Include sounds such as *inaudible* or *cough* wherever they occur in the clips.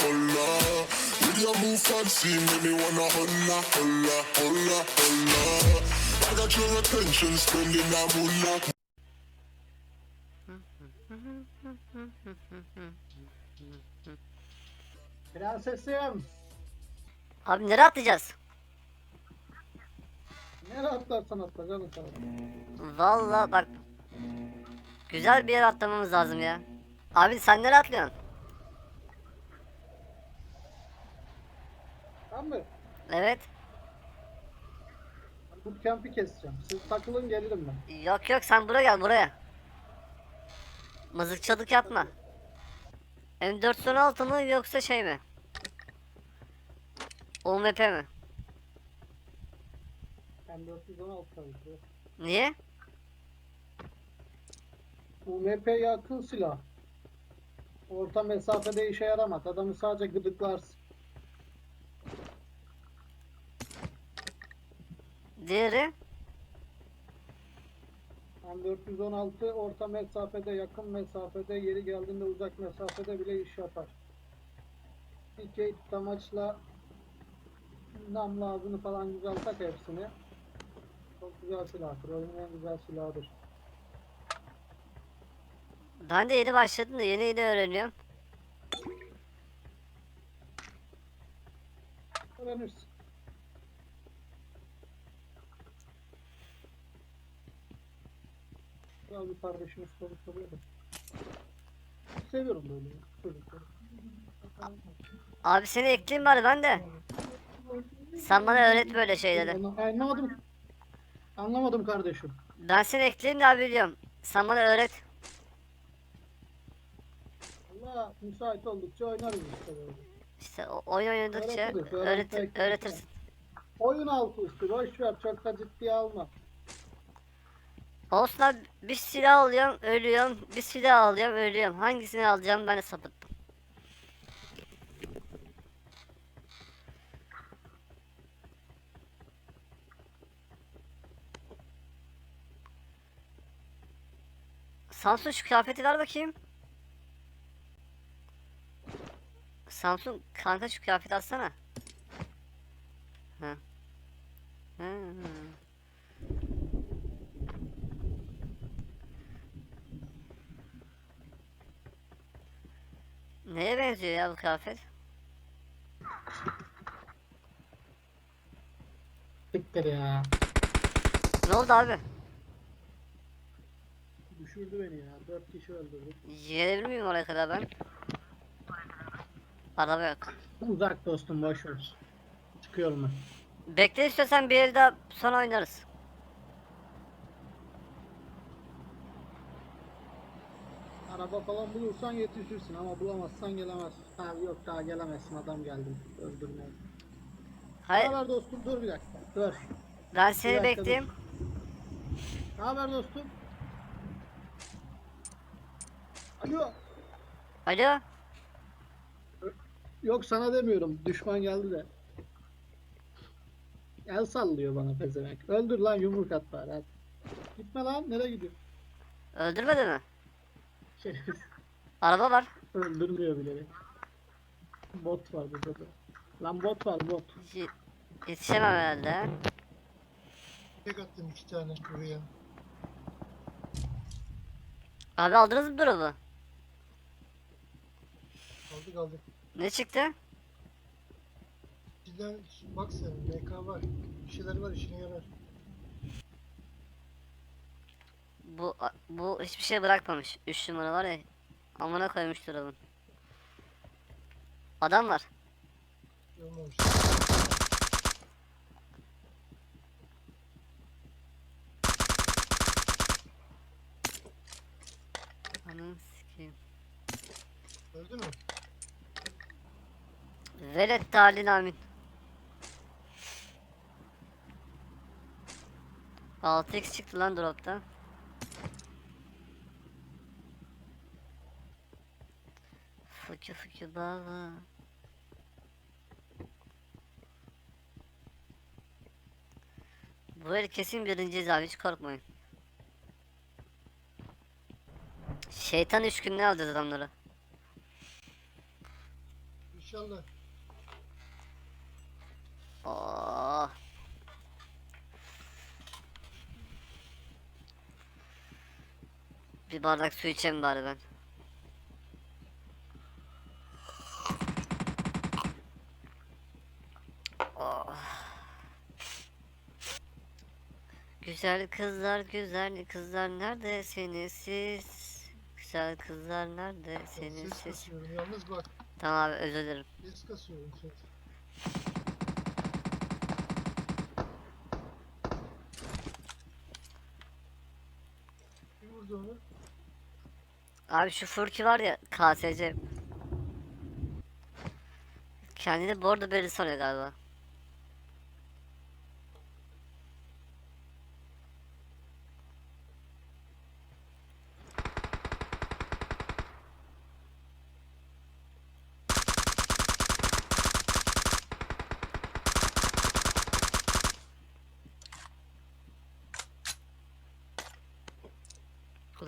holla, holla. With your move fancy, make me wanna holla, holla, holla, holla. I got your attention, spending that moolah. Prensesim. Abi nereye atlayacağız? Nereye atlarsan atla canım sana. Valla bak. Güzel bir yere atlamamız lazım ya. Abi sen nereye atlıyorsun? Tamam mı? Evet. Bootcamp'i keseceğim. Siz takılın gelirim ben. Yok yok sen buraya gel buraya. Mızıkçılık yapma. M416 mı yoksa şey mi? UMP mi? Ben 416 tabii ki. Niye? UMP yakın silah. Orta mesafede işe yaramaz. Adamı sadece gıdıklarsın. Diğeri? Ben 416 orta mesafede, yakın mesafede, yeri geldiğinde uzak mesafede bile iş yapar. İki amaçla namlu ağzını falan güzel tak hepsini. Çok güzel silahtır. Oyunun en güzel silahıdır. Ben de yeni başladım da yeni yeni öğreniyorum. Öğrenirsin. Güzel bir kardeşimiz soru soruyor da. Seviyorum böyle çocukları. Abi seni ekleyeyim bari ben de. Sen bana öğret böyle şeyleri. Anla- Anlamadım. Anlamadım kardeşim. Ben seni ekleyeyim de abi biliyorum. Sen bana öğret. Allah müsait oldukça oynarız işte böyle. İşte o- oyun oynadıkça Öğretiriz, öğret öğretmek- öğretirsin. Oyun altı üstü boş ver çok da ciddiye alma. Olsun abi bir silah alıyorum ölüyorum. Bir silah alıyorum ölüyorum. Hangisini alacağım ben de sapıttım. Samsun şu kıyafeti ver bakayım. Samsun kanka şu kıyafeti alsana. Ha. Ha. Neye benziyor ya bu kıyafet? Siktir ya. Ne oldu abi? Düşürdü beni ya. Dört kişi öldürdü. Gelebilir miyim oraya kadar ben? Araba yok. Uzak dostum boş ver. Çıkıyorum ben. Bekle istiyorsan bir el daha sonra oynarız. Araba falan bulursan yetişirsin ama bulamazsan gelemezsin. Ha yok daha gelemezsin adam geldi. Öldürmeye. Hayır Ne haber dostum? Dur bir dakika. Dur. ben seni bekleyeyim. Ne haber dostum? Alo. Alo. Yok sana demiyorum. Düşman geldi de. El sallıyor bana pezevenk. Öldür lan yumruk at bari hadi. Gitme lan nereye gidiyor? Öldürmedi mi? Şerefsiz. *laughs* Araba var. Öldürmüyor bile. beni. Bot var burada da. Lan bot var bot. Ye- Yetişemem herhalde. Tek attım iki tane buraya. Abi aldınız mı drop'u? Aldık aldık. Ne çıktı? Bizden bak sen MK var. Bir şeyler var işine yarar. Bu bu hiçbir şey bırakmamış. 3 numara var ya. Amına koymuş drop'un. Adam var. Olmamış. Ananı sikeyim. Öldü mü? Velet talin amin. 6x çıktı lan drop'ta. Fıkı fıkı baba. Bu el kesin birinciyiz abi hiç korkmayın. Şeytan üç günde alacağız adamları. İnşallah. Oh. Bir bardak su içeyim bari ben. Oh. Güzel kızlar, güzel kızlar neredesiniz siz? Güzel kızlar neredesiniz Ses siz? kasıyorum. Yalnız bak. Tamam abi özür dilerim. Ses kasıyorum ses. Kim vurdu onu? Abi şu Furki var ya KSC. Kendini bordo belli sanıyor galiba.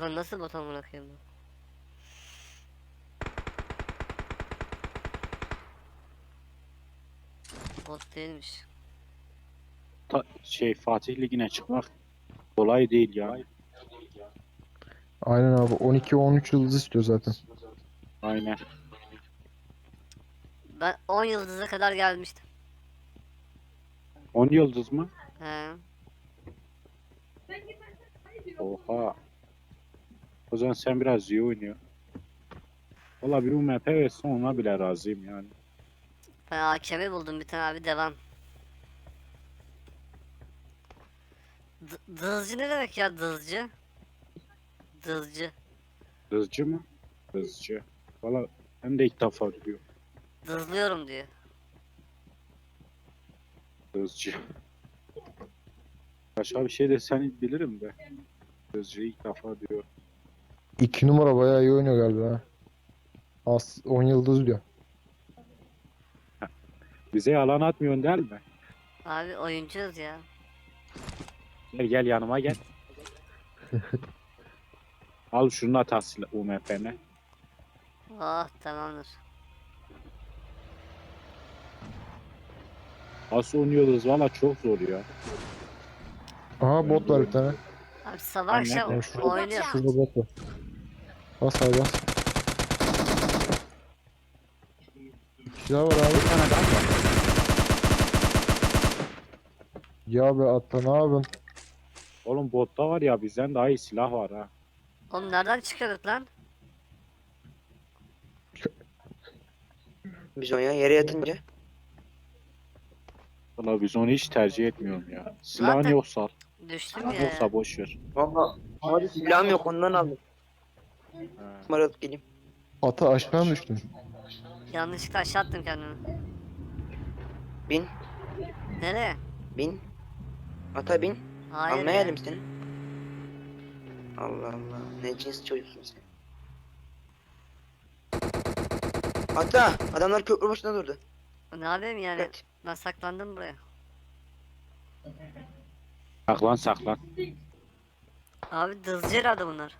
Ulan nasıl bot amına koyayım bu? Bot değilmiş. Ta- şey Fatih Ligi'ne çıkmak kolay değil ya. Aynen abi 12-13 yıldız istiyor zaten. Aynen. Ben 10 yıldıza kadar gelmiştim. 10 yıldız mı? He. Oha. O zaman sen biraz iyi oynuyor. Valla bir UMP versin ona bile razıyım yani. Ben hakemi buldum bir tane abi devam. D- dızcı ne demek ya dızcı? Dızcı. Hızcı mı? Hızcı. Valla ben de ilk defa duyuyorum. Dızlıyorum diyor. Hızcı. Başka bir şey de seni bilirim de. Hızcı ilk defa diyor. 2 numara bayağı iyi oynuyor galiba. Az 10 yıldız diyor. Bize yalan atmıyorsun değil mi? Abi oyuncuyuz ya. Gel gel yanıma gel. *laughs* Al şunun atası UMP'ne. Oh tamamdır. Nasıl oynuyoruz valla çok zor ya. Aha bot var bir tane. Abi sabah akşam oynuyor. Şurada bot var. Bas abi bas. Kişi daha var abi. Bir tane daha var. Ya be atla ne yapıyorsun? Oğlum botta var ya bizden daha iyi silah var ha. Oğlum nereden çıkıyorduk lan? *laughs* Bizonya yere yatınca. Valla biz onu hiç tercih etmiyorum ya. Silahın Zaten- yoksa. Düştüm ya. Yoksa boş ver. Valla silahım yok ondan aldım. Maralık geleyim. Ata aşağı mı düştün? Yanlışlıkla aşağı attım kendimi. Bin. Nereye? Bin. Ata bin. Hayır geldim seni. Allah Allah. Ne cins çocuksun sen. Ata adamlar köprü başında durdu. Ne yapayım yani? Evet. Ben saklandım buraya. Saklan saklan. Abi dızcı herhalde bunlar.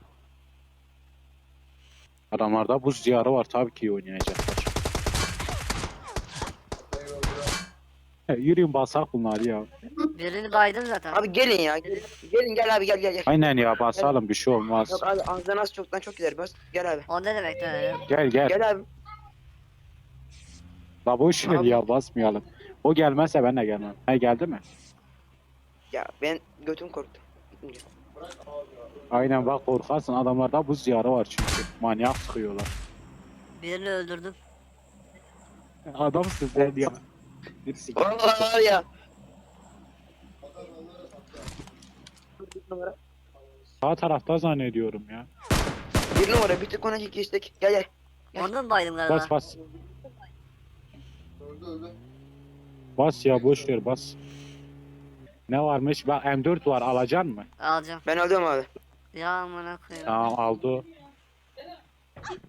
Adamlarda buz diyarı var tabii ki iyi oynayacaklar. He, Yürüyün basak bunları ya. Birini baydım zaten. Abi gelin ya. Gelin, gelin gel abi gel gel gel. Aynen ya basalım bir şey olmaz. Yok abi ağzından az çoktan çok gider bas. Gel abi. O ne demek öyle? Gel gel. Gel abi. La boş ver Abi. ya basmayalım. O gelmezse ben de gelmem. He geldi mi? Ya ben götüm korktu. Gitmeyeceğim. Aynen bak korkarsın adamlarda buz diyarı var çünkü. Manyak sıkıyorlar. Birini öldürdüm. Adamsın sen ya. Bir sik- Vallahi var ya. Sağ tarafta zannediyorum ya. Bir numara bir tık ona geçtik. Gel gel. Mu baydım galiba? Bas bas. Bas ya boş ver bas. Ne varmış? Bak M4 var alacaksın mı? Alacağım. Ben alıyorum abi. Ya amına koyayım. Tamam aldı. o.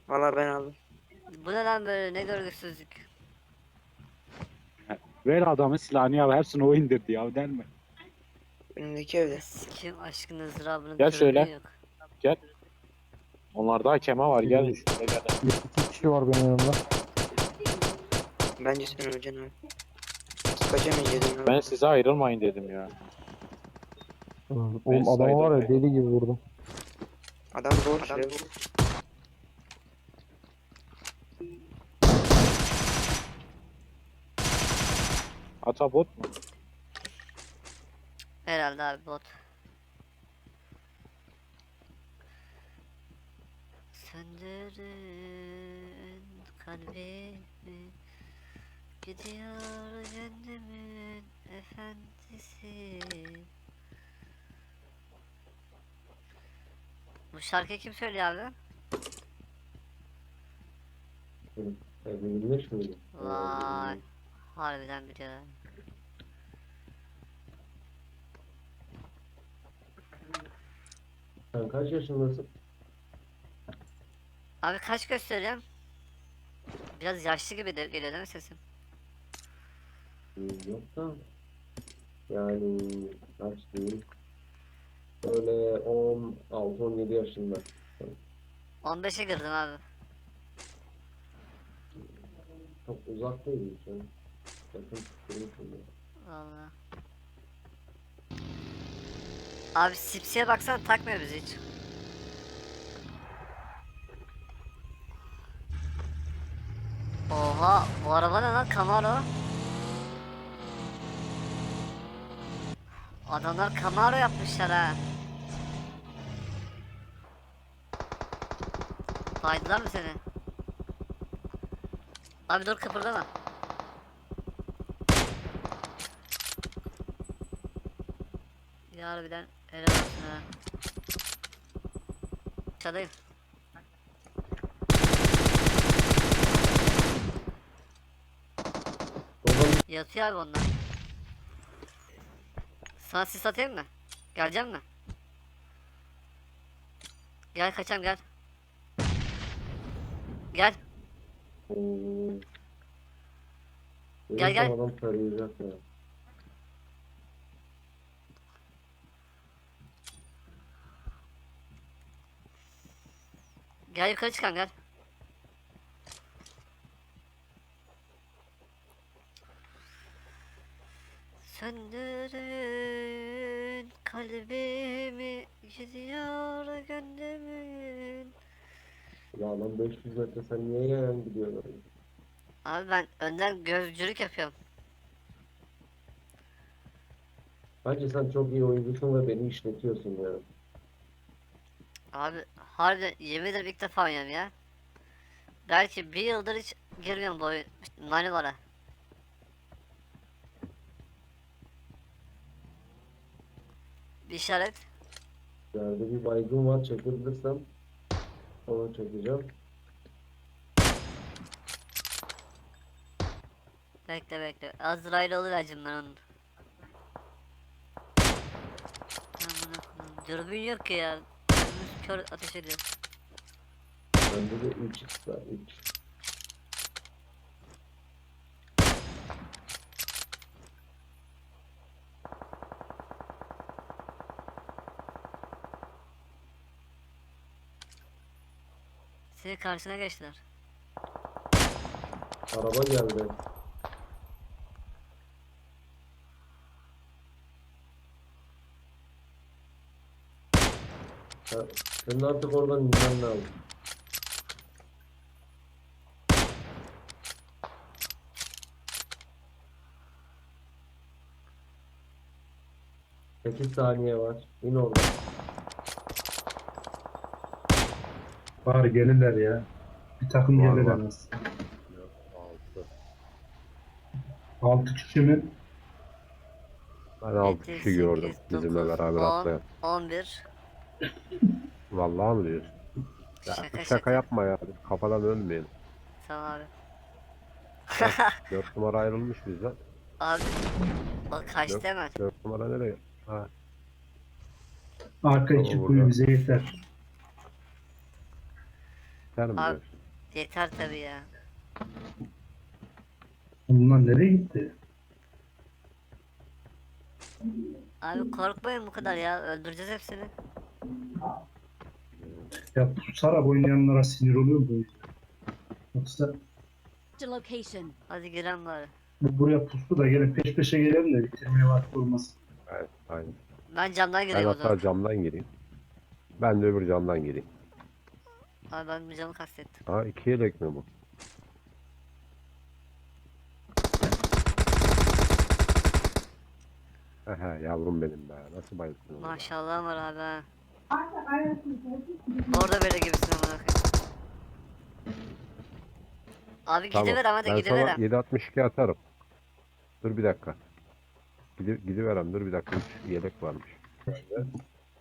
Vallahi ben aldım. Bu ne lan böyle ne görgüsüzlük. Ver adamın silahını ya hepsini o indirdi ya der mi? Önümdeki evde. Sikim aşkın ızdırabının Gel şöyle. Yok. Onlarda hakeme var gel. şuraya gel. İki kişi var benim yanımda. Bence sen öleceksin abi. Kaçamayacaksın abi. Ben size ayrılmayın dedim ya. Oğlum Ben adamı var ya saydım. deli gibi vurdum. Adam zor. Adam zor. Ata bot mu? Herhalde abi bot. Söndürün kalbimi Gidiyor gönlümün efendisi Bu şarkıyı kim söylüyor abi? Bilmiş miydim? Vay Harbiden biliyor Sen kaç yaşındasın? Abi kaç gösteriyorum? Biraz yaşlı gibi de geliyor değil mi sesim? Yok da. Yani kaç değil. Böyle 16-17 yaşında. 15'e girdim abi. Çok uzak değil canım. Yakın tutturmuşum ya. Vallahi. Abi sipsiye baksana takmıyor bizi hiç. Oha bu araba ne lan Camaro? Adamlar Camaro yapmışlar ha. Faydılar mı seni? Abi dur kıpırdama. Ya harbiden helal olsun ha. Aşağıdayım. Yatıyor abi onlar. Sana sis atayım mı? Gelecek mi? Gel kaçam gel. Gel. Hmm. Gel, gel. Adam tarayacak ya. Gel yukarı çıkalım gel. Söndürün kalbimi gidiyor gönlümün. Ya lan 500 metre sen niye yayan gidiyorsun? Abi ben önden gözcülük yapıyorum. Bence sen çok iyi oyuncusun ve beni işletiyorsun ya. Abi harbiden yemin ederim ilk defa oynuyorum ya. Belki bir yıldır hiç girmiyorum bu oyun. Manivara. Bir işaret. Yerde bir baygın var çekebilirsem onu çekeceğim. Bekle bekle. Azrail olur acımlar onun. Dürbün yok ki ya. Dürbün kör ateş ediyor. Bende de 3x var 3. karşına geçtiler. Araba geldi. Ha, senin artık oradan inmen lazım. Sekiz saniye var. İn oradan. Var gelirler ya. Bir takım Var, gelir var. en az. 6 kişi mi? Ben 6 Yedi, kişi gördüm sekiz, bizimle dokuz, beraber on, atlayan. 11. Vallahi mi diyorsun? Ya, Şaka şaka, şaka. yapma ya. Kafadan ölmeyin. Tamam abi. 4 *laughs* numara ayrılmış bizden. Abi. Bak kaçtı Yok. hemen. 4 numara nereye? Ha, Arka Tamam, iki burada. kuyu bize yeter. Sen mi Abi. diyorsun? Yeter tabii ya. Bunlar nereye gitti? Abi korkmayın bu kadar ya. Öldüreceğiz hepsini. Ya pusarak oynayanlara sinir oluyor bu yüzden. Yoksa location. Hadi girelim bari. Bu buraya pustu da gelin peş peşe gelelim de bitirmeye vakti olmasın. Evet, aynen. Ben camdan Ben gireyim o zaman. hatta camdan gireyim. Ben de öbür camdan gireyim. Abi ben bir camı kastettim. Ha iki yelek mi bu? Ehe yavrum benim be. Nasıl bayılttın onu? be? Maşallah var abi ha. Orada böyle gibisin amına koyayım. Abi gidiver ama da ben sana gidiver. 762 atarım. Dur bir dakika. Gidi, gidiverem dur bir dakika. Üç yelek varmış. Abi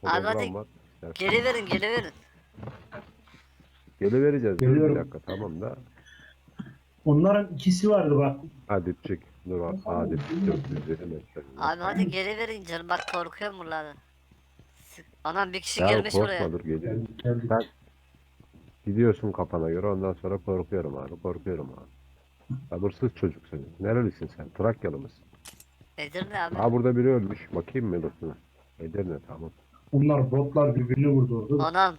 hadi Hologram var. İstersen- Geri verin geri verin. Geri vereceğiz. Bir dakika tamam da. Onların ikisi vardı bak. Hadi çık. Dur bak. Hadi 450 metre. Abi hadi geri verin canım bak korkuyorum buralardan. Sık- Anam bir kişi Ya girmiş korkma buraya. dur geliyor. Ben- Gidiyorsun kafana göre ondan sonra korkuyorum abi. Korkuyorum abi. Sabırsız çocuk senin. Nerelisin sen? Trakyalı mısın? Edirne abi. Ha burada biri ölmüş. Bakayım mı dostuna? Edirne tamam. Bunlar botlar birbirini vurdu orada. Anam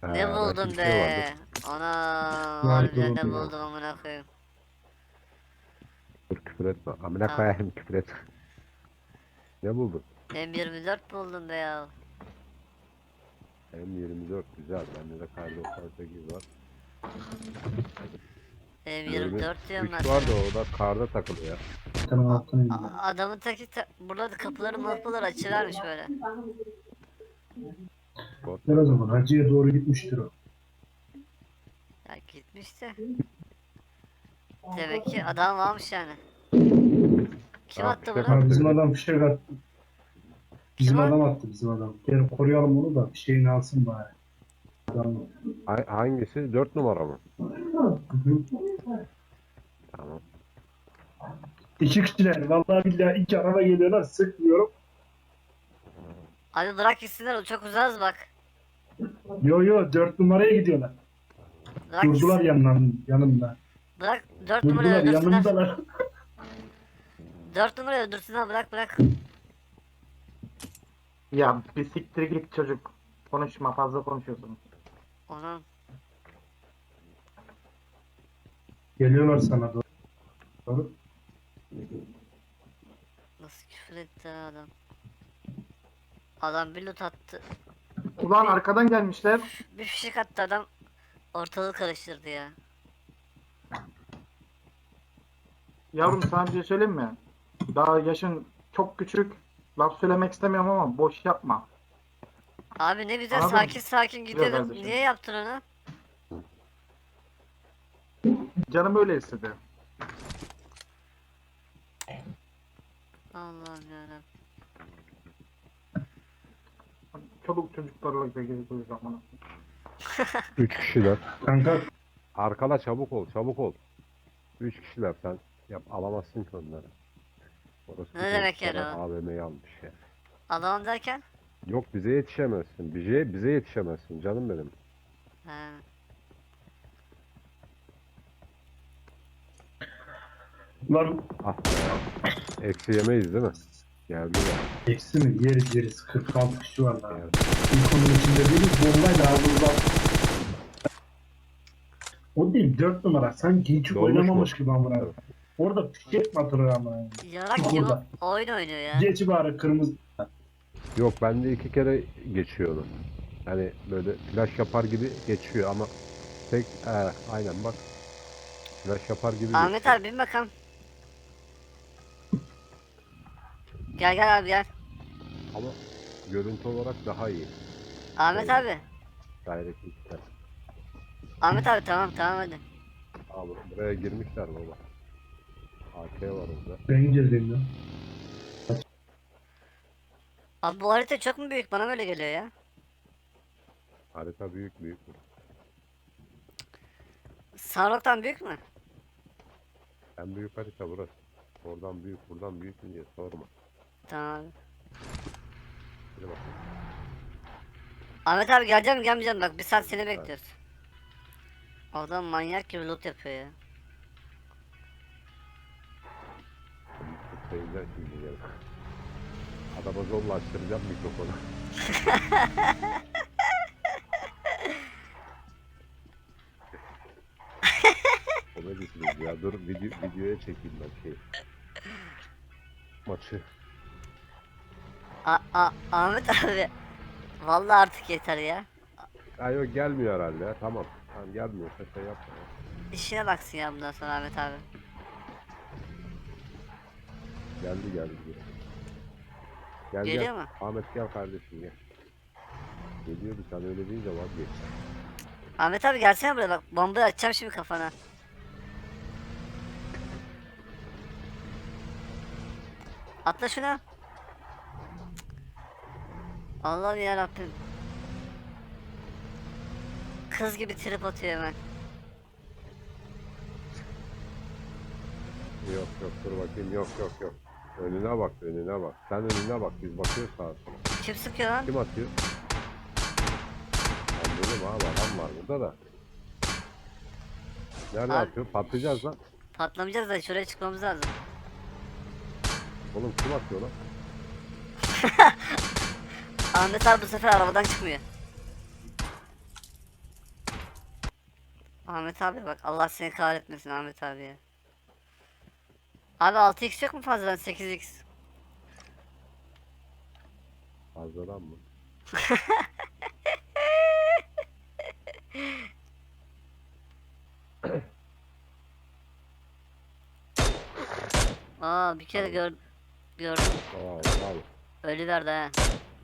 Ha, ne belki buldun bir şey be. vardır. Vay harbiden ne be. buldum amına koyayım. Dur küfür etme. Amına Tamam. koyayım küfür et. ne buldun? M24 buldum be ya. M24 güzel. Bende de kar 98 var. M24 diyorum ben. 3 var da o da karda takılı ya. Adamın teki ta- burada da kapıları mapıları açıvermiş böyle. Ver o zaman hacıya doğru gitmiştir o. Ya gitmiş de. Demek ki adam varmış yani. Kim Ha, attı fişek bunu? Ha, bizim adam fişek attı. Bizim Kim adam attı bizim adam. Gel koruyalım onu da bir şeyini alsın bari. Adam. Ha- hangisi? 4 numara mı? Tamam. İki kişiler. Vallahi billahi iki araba geliyorlar sıkmıyorum. Abi bırak gitsinler o çok uzağız bak. Yo yo dört numaraya gidiyorlar. Bırak Durdular gitsin. yanımda. Bırak 4 numarayı Durdular öldürsünler. yanımdalar. *laughs* 4 numarayı öldürsünler bırak bırak. Ya bir siktir git çocuk. Konuşma fazla konuşuyorsun. Onun Geliyorlar sana doğru. Doğru. nasıl küfür etti adam. Adam bir loot attı. Ulan arkadan gelmişler. Bir fişek attı adam. Ortalığı karıştırdı ya. Yavrum sana bir şey söyleyeyim mi? Daha yaşın çok küçük. Laf söylemek istemiyorum ama boş yapma. Abi ne güzel Anladın mı? sakin sakin gidiyordun. kardeşim. Niye yaptın onu? Canım öyle istedi. Allah'ım yarabbim. Çoluk çocuklarla da geziyoruz zaman. 3 kişiler. Kanka Arkala çabuk ol, çabuk ol. 3 kişiler sen yap alamazsın ki onları. Orası Ne demek yani o? AVM'yi almış ya. Adam derken? Yok bize yetişemezsin. Bize bize yetişemezsin canım benim. He. lan Ah. Eksi yemeyiz değil mi? Geldi ya. eksi mi? Yeriz yeriz. 46 kişi var daha. Geldi. İlk onun içinde değiliz. Bombayla ağzımızdan. O değil 4 numara. Sanki hiç Dolmuş oynamamış mu? gibi amına. Evet. Orada fişek mi atılır ama? Yarak gibi oyun oynuyor ya. Geç bari kırmızı. Yok bende iki kere geçiyor onu. Hani böyle flash yapar gibi geçiyor ama tek he, aynen bak. Flash yapar gibi Ahmet geçiyor. abi bin bakalım. Gel gel abi gel. Ama görüntü olarak daha iyi. Ahmet abi. Direct işte. Ahmet abi tamam tamam hadi. Abi buraya girmişler baba. AK var orada. Ben girdim ya. Abi bu harita çok mu büyük? Bana böyle geliyor ya. Harita büyük büyük. Sanrok'tan büyük mü? En büyük harita burası. Oradan büyük, buradan büyük mü diye sorma. Tamam abi. Hadi bakalım. Ahmet abi geleceğim gelmeyeceğim bak bir saat seni bekliyoruz. Adam manyak gibi loot yapıyor ya. Şeyinden şimdi gel. Adama zorla açtıracağım mikrofonu. *laughs* Komedisiniz ya. dur video, videoya çekeyim ben şey. Maçı. A A Ahmet abi. Vallahi artık yeter ya. Ay yok gelmiyor herhalde ya. Tamam. Tamam gelmiyorsa şey yapma. ya. İşine baksın ya bundan sonra Ahmet abi. Geldi geldi. Gel gel. Geliyor mu? Ahmet gel kardeşim gel. Geliyordu sen öyle deyince vazgeç. Ahmet abi gelsene buraya bak bombayı atacağım şimdi kafana. Atla şuna. Allah'ım ya Rabbim. Kız gibi trip atıyor hemen. Yok yok dur bakayım yok yok yok. Önüne bak önüne bak. Sen önüne bak biz bakıyoruz sağa sola. Kim sıkıyor lan? Kim atıyor? Anladım abi adam var burada da. Nerede Abi- atıyor? Patlayacağız lan. Patlamayacağız da şuraya çıkmamız lazım. Oğlum kim atıyor lan? *laughs* Ahmet abi bu sefer arabadan çıkmıyor. Ahmet abi bak Allah seni kahretmesin Ahmet abi ya. Abi 6x yok mu fazladan 8x? Fazladan mı? *laughs* Aa bir kere gör gördüm. Bravo bravo Ölüverdi ha.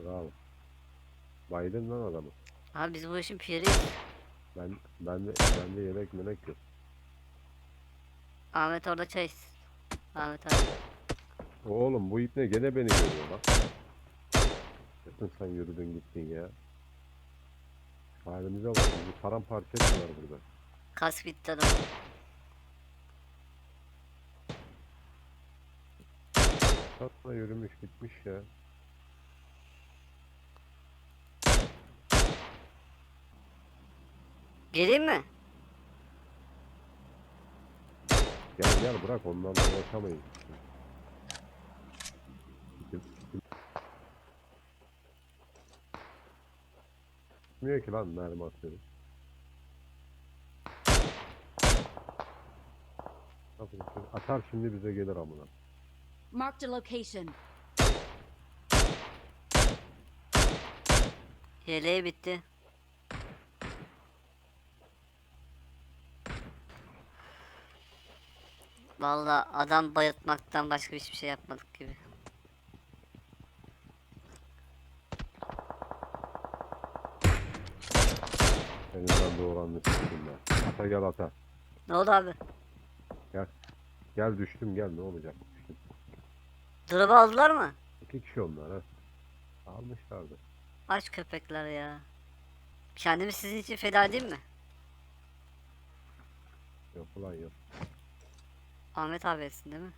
bravo. Baydın lan adamı. Abi biz bu işin piriyiz. Ben bende bende yemek memek yok. Ahmet orada çay. Ahmet abi. Oğlum bu ipne gene beni görüyor lan. Yakın sen yürüdün gittin ya. Halimize bak bizi paramparça ettiler burada. Kask bitti adam. Tatla yürümüş gitmiş ya. Geleyim mi? Gel gel bırak ondan gidip- Gitmiyor ki lan mermi. Nasıl şey? Atar şimdi bize gelir amına. Marked a location. Yeleği bitti. Vallahi adam bayıltmaktan başka hiçbir şey yapmadık gibi. Doğranlı siktim ben. Ata gel ata. Ne oldu abi? Gel düştüm gel ne olacak düştüm. Drop'u aldılar mı? İki kişi onlar ha. Almışlardı. Aç köpekler ya. Kendimi sizin için feda edeyim mi? Yok ulan yok. Ahmet abi değil mi?